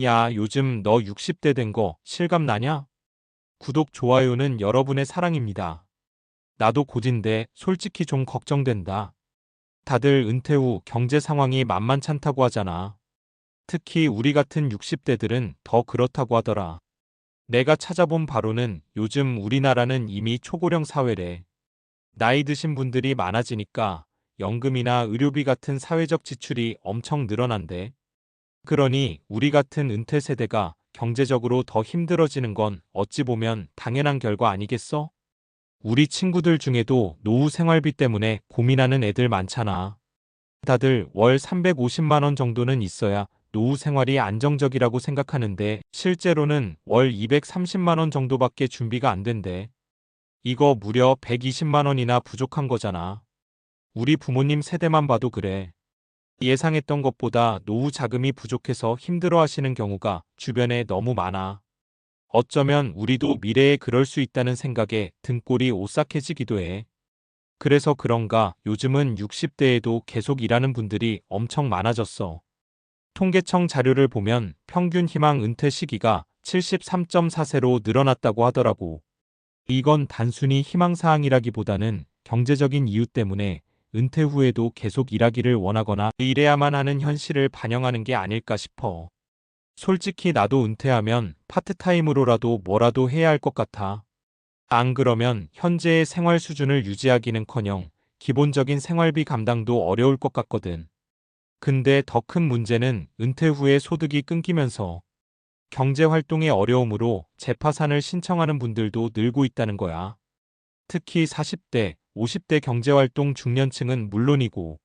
야, 요즘 너 60대 된 거 실감 나냐? 구독, 좋아요는 여러분의 사랑입니다. 나도 곧인데 솔직히 좀 걱정된다. 다들 은퇴 후 경제 상황이 만만찮다고 하잖아. 특히 우리 같은 60대들은 더 그렇다고 하더라. 내가 찾아본 바로는 요즘 우리나라는 이미 초고령 사회래. 나이 드신 분들이 많아지니까 연금이나 의료비 같은 사회적 지출이 엄청 늘어난대. 그러니 우리 같은 은퇴 세대가 경제적으로 더 힘들어지는 건 어찌 보면 당연한 결과 아니겠어? 우리 친구들 중에도 노후 생활비 때문에 고민하는 애들 많잖아. 다들 월 350만 원 정도는 있어야 노후 생활이 안정적이라고 생각하는데 실제로는 월 230만 원 정도밖에 준비가 안 된대. 이거 무려 120만 원이나 부족한 거잖아. 우리 부모님 세대만 봐도 그래. 예상했던 것보다 노후 자금이 부족해서 힘들어 하시는 경우가 주변에 너무 많아. 어쩌면 우리도 미래에 그럴 수 있다는 생각에 등골이 오싹해지기도 해. 그래서 그런가 요즘은 60대에도 계속 일하는 분들이 엄청 많아졌어. 통계청 자료를 보면 평균 희망 은퇴 시기가 73.4세로 늘어났다고 하더라고. 이건 단순히 희망사항이라기보다는 경제적인 이유 때문에 은퇴 후에도 계속 일하기를 원하거나 일해야만 하는 현실을 반영하는 게 아닐까 싶어. 솔직히 나도 은퇴하면 파트타임으로라도 뭐라도 해야 할 것 같아. 안 그러면 현재의 생활 수준을 유지하기는커녕 기본적인 생활비 감당도 어려울 것 같거든. 근데 더 큰 문제는 은퇴 후에 소득이 끊기면서 경제 활동의 어려움으로 재파산을 신청하는 분들도 늘고 있다는 거야. 특히 40대, 50대 경제활동 중년층은 물론이고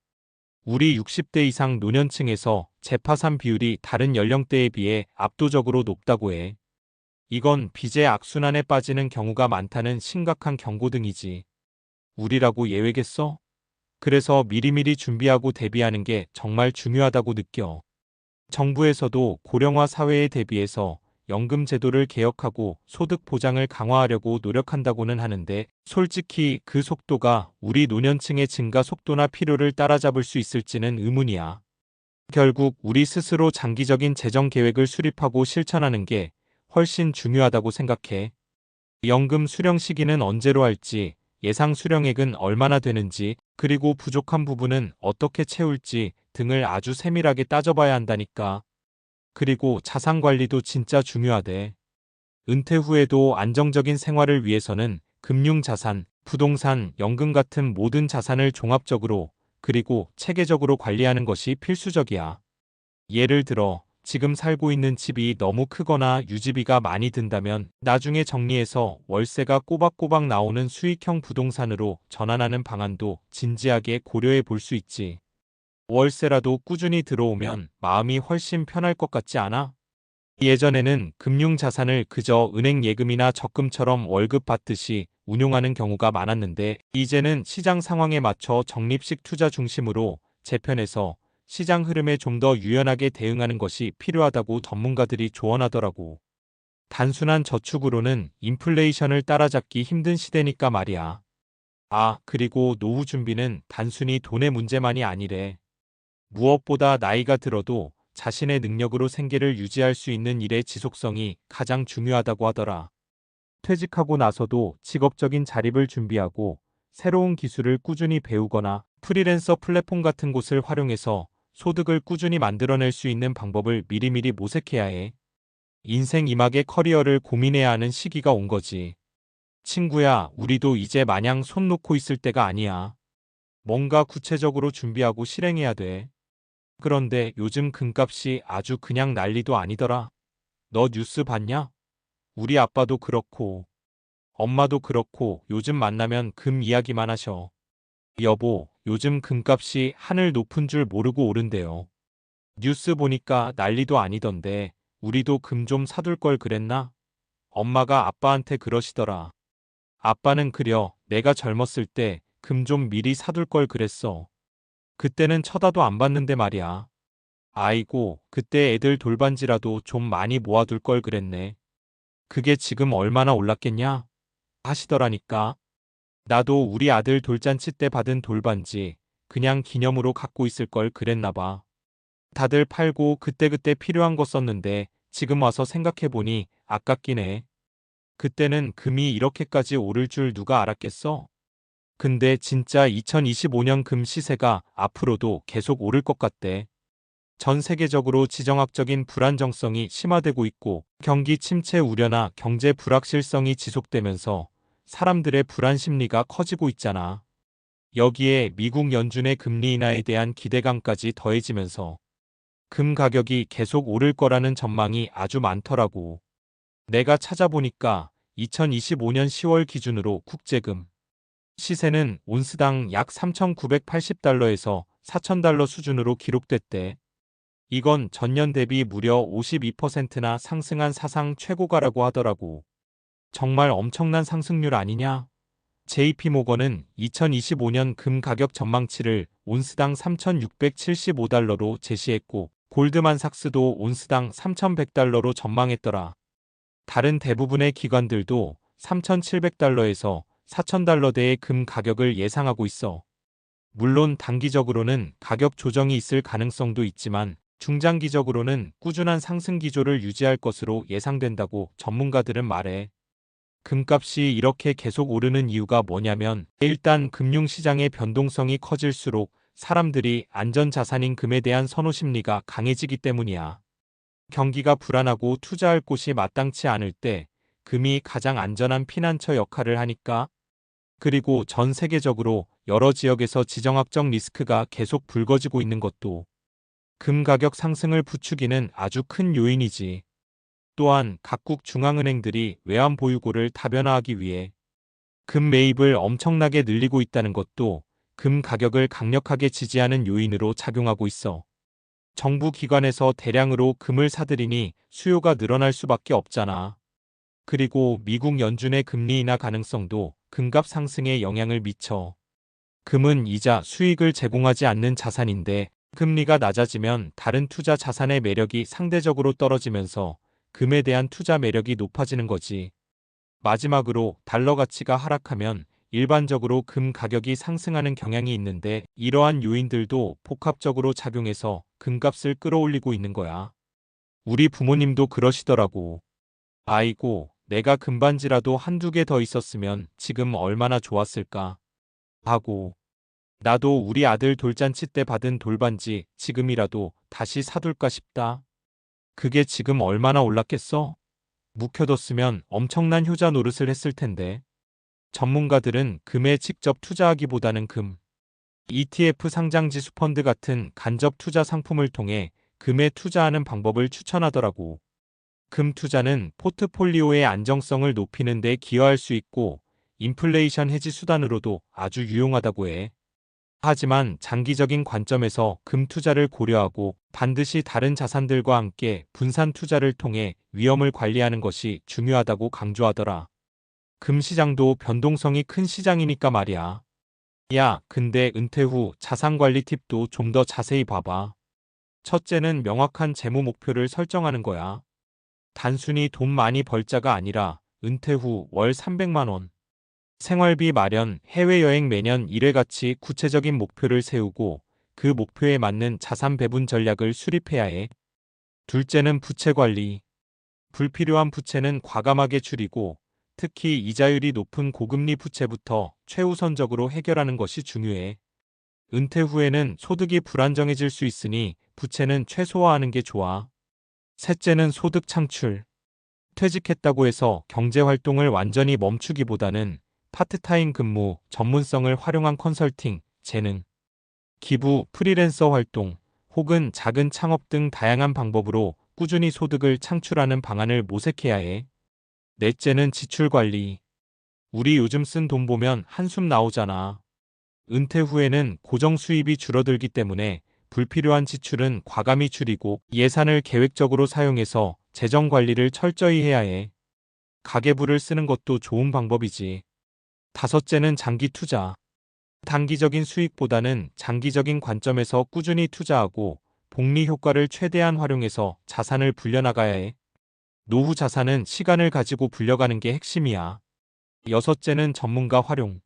우리 60대 이상 노년층에서 재파산 비율이 다른 연령대에 비해 압도적으로 높다고 해. 이건 빚의 악순환에 빠지는 경우가 많다는 심각한 경고등이지. 우리라고 예외겠어? 그래서 미리미리 준비하고 대비하는 게 정말 중요하다고 느껴. 정부에서도 고령화 사회에 대비해서 연금 제도를 개혁하고 소득 보장을 강화하려고 노력한다고는 하는데 솔직히 그 속도가 우리 노년층의 증가 속도나 필요를 따라잡을 수 있을지는 의문이야. 결국 우리 스스로 장기적인 재정 계획을 수립하고 실천하는 게 훨씬 중요하다고 생각해. 연금 수령 시기는 언제로 할지, 예상 수령액은 얼마나 되는지, 그리고 부족한 부분은 어떻게 채울지 등을 아주 세밀하게 따져봐야 한다니까. 그리고 자산 관리도 진짜 중요하대. 은퇴 후에도 안정적인 생활을 위해서는 금융 자산, 부동산, 연금 같은 모든 자산을 종합적으로 그리고 체계적으로 관리하는 것이 필수적이야. 예를 들어 지금 살고 있는 집이 너무 크거나 유지비가 많이 든다면 나중에 정리해서 월세가 꼬박꼬박 나오는 수익형 부동산으로 전환하는 방안도 진지하게 고려해 볼 수 있지. 월세라도 꾸준히 들어오면 마음이 훨씬 편할 것 같지 않아? 예전에는 금융자산을 그저 은행 예금이나 적금처럼 월급 받듯이 운용하는 경우가 많았는데 이제는 시장 상황에 맞춰 적립식 투자 중심으로 재편해서 시장 흐름에 좀 더 유연하게 대응하는 것이 필요하다고 전문가들이 조언하더라고. 단순한 저축으로는 인플레이션을 따라잡기 힘든 시대니까 말이야. 아, 그리고 노후 준비는 단순히 돈의 문제만이 아니래. 무엇보다 나이가 들어도 자신의 능력으로 생계를 유지할 수 있는 일의 지속성이 가장 중요하다고 하더라. 퇴직하고 나서도 직업적인 자립을 준비하고 새로운 기술을 꾸준히 배우거나 프리랜서 플랫폼 같은 곳을 활용해서 소득을 꾸준히 만들어낼 수 있는 방법을 미리미리 모색해야 해. 인생 이막의 커리어를 고민해야 하는 시기가 온 거지. 친구야, 우리도 이제 마냥 손 놓고 있을 때가 아니야. 뭔가 구체적으로 준비하고 실행해야 돼. 그런데 요즘 금값이 아주 그냥 난리도 아니더라. 너 뉴스 봤냐? 우리 아빠도 그렇고, 엄마도 그렇고 요즘 만나면 금 이야기만 하셔. 여보, 요즘 금값이 하늘 높은 줄 모르고 오른대요. 뉴스 보니까 난리도 아니던데, 우리도 금 좀 사둘 걸 그랬나? 엄마가 아빠한테 그러시더라. 아빠는 그려, 내가 젊었을 때 금 좀 미리 사둘 걸 그랬어. 그때는 쳐다도 안 봤는데 말이야. 아이고, 그때 애들 돌반지라도 좀 많이 모아둘 걸 그랬네. 그게 지금 얼마나 올랐겠냐? 하시더라니까. 나도 우리 아들 돌잔치 때 받은 돌반지 그냥 기념으로 갖고 있을 걸 그랬나 봐. 다들 팔고 그때그때 필요한 거 썼는데 지금 와서 생각해보니 아깝긴 해. 그때는 금이 이렇게까지 오를 줄 누가 알았겠어? 근데 진짜 2025년 금 시세가 앞으로도 계속 오를 것 같대. 전 세계적으로 지정학적인 불안정성이 심화되고 있고 경기 침체 우려나 경제 불확실성이 지속되면서 사람들의 불안 심리가 커지고 있잖아. 여기에 미국 연준의 금리 인하에 대한 기대감까지 더해지면서 금 가격이 계속 오를 거라는 전망이 아주 많더라고. 내가 찾아보니까 2025년 10월 기준으로 국제금 시세는 온스당 약 3,980달러에서 4,000달러 수준으로 기록됐대. 이건 전년 대비 무려 52%나 상승한 사상 최고가라고 하더라고. 정말 엄청난 상승률 아니냐? JP모건은 2025년 금 가격 전망치를 온스당 3,675달러로 제시했고 골드만삭스도 온스당 3,100달러로 전망했더라. 다른 대부분의 기관들도 3,700달러에서 4,000달러대의 금 가격을 예상하고 있어. 물론 단기적으로는 가격 조정이 있을 가능성도 있지만 중장기적으로는 꾸준한 상승 기조를 유지할 것으로 예상된다고 전문가들은 말해. 금값이 이렇게 계속 오르는 이유가 뭐냐면 일단 금융시장의 변동성이 커질수록 사람들이 안전자산인 금에 대한 선호 심리가 강해지기 때문이야. 경기가 불안하고 투자할 곳이 마땅치 않을 때 금이 가장 안전한 피난처 역할을 하니까 그리고 전 세계적으로 여러 지역에서 지정학적 리스크가 계속 불거지고 있는 것도 금 가격 상승을 부추기는 아주 큰 요인이지. 또한 각국 중앙은행들이 외환 보유고를 다변화하기 위해 금 매입을 엄청나게 늘리고 있다는 것도 금 가격을 강력하게 지지하는 요인으로 작용하고 있어. 정부 기관에서 대량으로 금을 사들이니 수요가 늘어날 수밖에 없잖아. 그리고 미국 연준의 금리 인하 가능성도 금값 상승에 영향을 미쳐. 금은 이자 수익을 제공하지 않는 자산인데 금리가 낮아지면 다른 투자 자산의 매력이 상대적으로 떨어지면서 금에 대한 투자 매력이 높아지는 거지. 마지막으로 달러 가치가 하락하면 일반적으로 금 가격이 상승하는 경향이 있는데 이러한 요인들도 복합적으로 작용해서 금값을 끌어올리고 있는 거야. 우리 부모님도 그러시더라고. 아이고, 내가 금반지라도 한두 개 더 있었으면 지금 얼마나 좋았을까. 하고. 나도 우리 아들 돌잔치 때 받은 돌반지 지금이라도 다시 사둘까 싶다. 그게 지금 얼마나 올랐겠어? 묵혀뒀으면 엄청난 효자 노릇을 했을 텐데. 전문가들은 금에 직접 투자하기보다는 금, ETF 상장 지수 펀드 같은 간접 투자 상품을 통해 금에 투자하는 방법을 추천하더라고. 금 투자는 포트폴리오의 안정성을 높이는 데 기여할 수 있고 인플레이션 해지 수단으로도 아주 유용하다고 해. 하지만 장기적인 관점에서 금 투자를 고려하고 반드시 다른 자산들과 함께 분산 투자를 통해 위험을 관리하는 것이 중요하다고 강조하더라. 금 시장도 변동성이 큰 시장이니까 말이야. 야, 근데 은퇴 후 자산 관리 팁도 좀 더 자세히 봐봐. 첫째는 명확한 재무 목표를 설정하는 거야. 단순히 돈 많이 벌자가 아니라 은퇴 후 월 300만 원. 생활비 마련, 해외여행 매년 1회같이 구체적인 목표를 세우고 그 목표에 맞는 자산 배분 전략을 수립해야 해. 둘째는 부채 관리. 불필요한 부채는 과감하게 줄이고 특히 이자율이 높은 고금리 부채부터 최우선적으로 해결하는 것이 중요해. 은퇴 후에는 소득이 불안정해질 수 있으니 부채는 최소화하는 게 좋아. 셋째는 소득 창출. 퇴직했다고 해서 경제 활동을 완전히 멈추기보다는 파트타임 근무, 전문성을 활용한 컨설팅, 재능, 기부, 프리랜서 활동, 혹은 작은 창업 등 다양한 방법으로 꾸준히 소득을 창출하는 방안을 모색해야 해. 넷째는 지출 관리. 우리 요즘 쓴 돈 보면 한숨 나오잖아. 은퇴 후에는 고정 수입이 줄어들기 때문에 불필요한 지출은 과감히 줄이고 예산을 계획적으로 사용해서 재정 관리를 철저히 해야 해. 가계부를 쓰는 것도 좋은 방법이지. 다섯째는 장기 투자. 단기적인 수익보다는 장기적인 관점에서 꾸준히 투자하고 복리 효과를 최대한 활용해서 자산을 불려나가야 해. 노후 자산은 시간을 가지고 불려가는 게 핵심이야. 여섯째는 전문가 활용.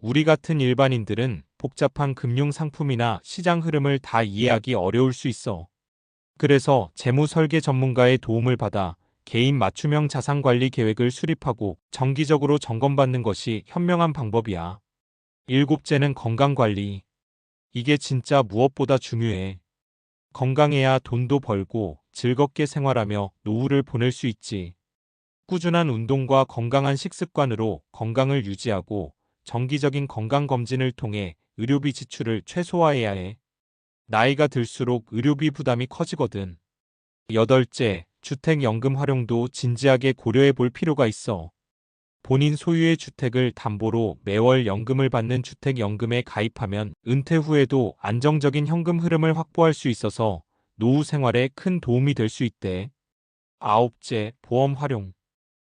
우리 같은 일반인들은 복잡한 금융 상품이나 시장 흐름을 다 이해하기 어려울 수 있어. 그래서 재무 설계 전문가의 도움을 받아 개인 맞춤형 자산 관리 계획을 수립하고 정기적으로 점검받는 것이 현명한 방법이야. 일곱째는 건강 관리. 이게 진짜 무엇보다 중요해. 건강해야 돈도 벌고 즐겁게 생활하며 노후를 보낼 수 있지. 꾸준한 운동과 건강한 식습관으로 건강을 유지하고 정기적인 건강검진을 통해 의료비 지출을 최소화해야 해. 나이가 들수록 의료비 부담이 커지거든. 여덟째, 주택연금 활용도 진지하게 고려해 볼 필요가 있어. 본인 소유의 주택을 담보로 매월 연금을 받는 주택연금에 가입하면 은퇴 후에도 안정적인 현금 흐름을 확보할 수 있어서 노후 생활에 큰 도움이 될 수 있대. 아홉째, 보험 활용.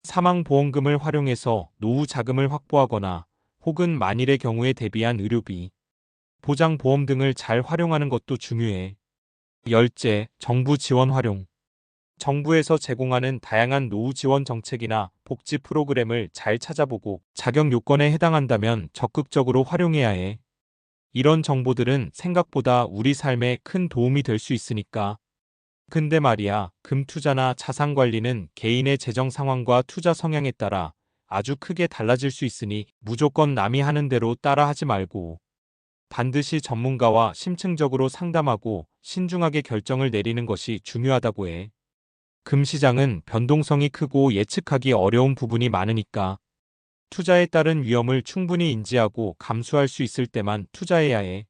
사망보험금을 활용해서 노후 자금을 확보하거나 혹은 만일의 경우에 대비한 의료비, 보장보험 등을 잘 활용하는 것도 중요해. 열째, 정부 지원 활용. 정부에서 제공하는 다양한 노후 지원 정책이나 복지 프로그램을 잘 찾아보고 자격 요건에 해당한다면 적극적으로 활용해야 해. 이런 정보들은 생각보다 우리 삶에 큰 도움이 될 수 있으니까. 근데 말이야, 금 투자나 자산 관리는 개인의 재정 상황과 투자 성향에 따라 아주 크게 달라질 수 있으니 무조건 남이 하는 대로 따라 하지 말고 반드시 전문가와 심층적으로 상담하고 신중하게 결정을 내리는 것이 중요하다고 해. 금 시장은 변동성이 크고 예측하기 어려운 부분이 많으니까 투자에 따른 위험을 충분히 인지하고 감수할 수 있을 때만 투자해야 해.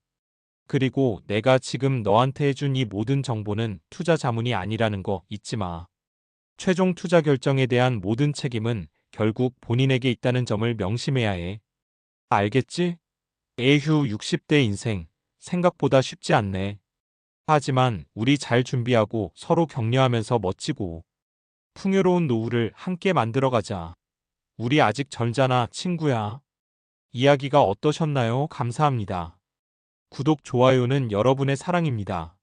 그리고 내가 지금 너한테 해준 이 모든 정보는 투자 자문이 아니라는 거 잊지 마. 최종 투자 결정에 대한 모든 책임은 결국 본인에게 있다는 점을 명심해야 해. 알겠지? 에휴 60대 인생 생각보다 쉽지 않네. 하지만 우리 잘 준비하고 서로 격려하면서 멋지고 풍요로운 노후를 함께 만들어가자. 우리 아직 젊잖아 친구야. 이야기가 어떠셨나요? 감사합니다. 구독, 좋아요는 여러분의 사랑입니다.